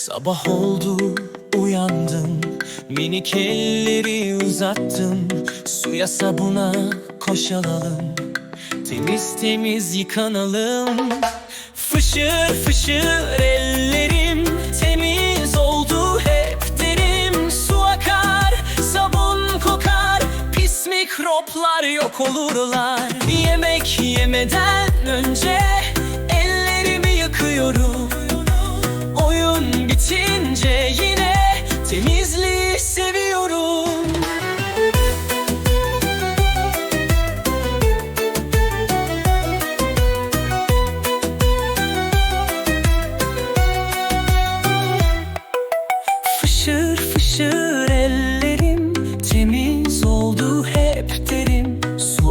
Sabah oldu uyandım Minik elleri uzattım Suya sabuna koşalalım. Temiz temiz yıkanalım. Fışır fışır ellerim. Temiz oldu hep derim. Su akar, sabun kokar. Pis mikroplar yok olurlar. Yemek yemeden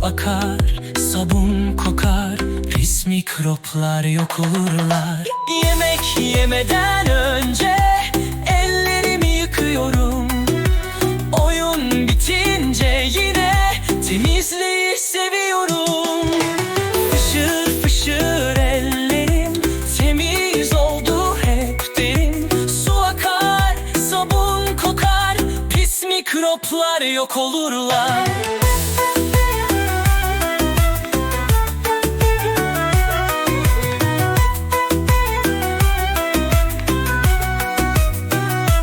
akar, sabun kokar, pis mikroplar yok olurlar. Yemek yemeden önce ellerimi yıkıyorum. Oyun bitince yine temizliği seviyorum. Fışır fışır ellerim temiz oldu hep derim Su akar, sabun kokar, pis mikroplar yok olurlar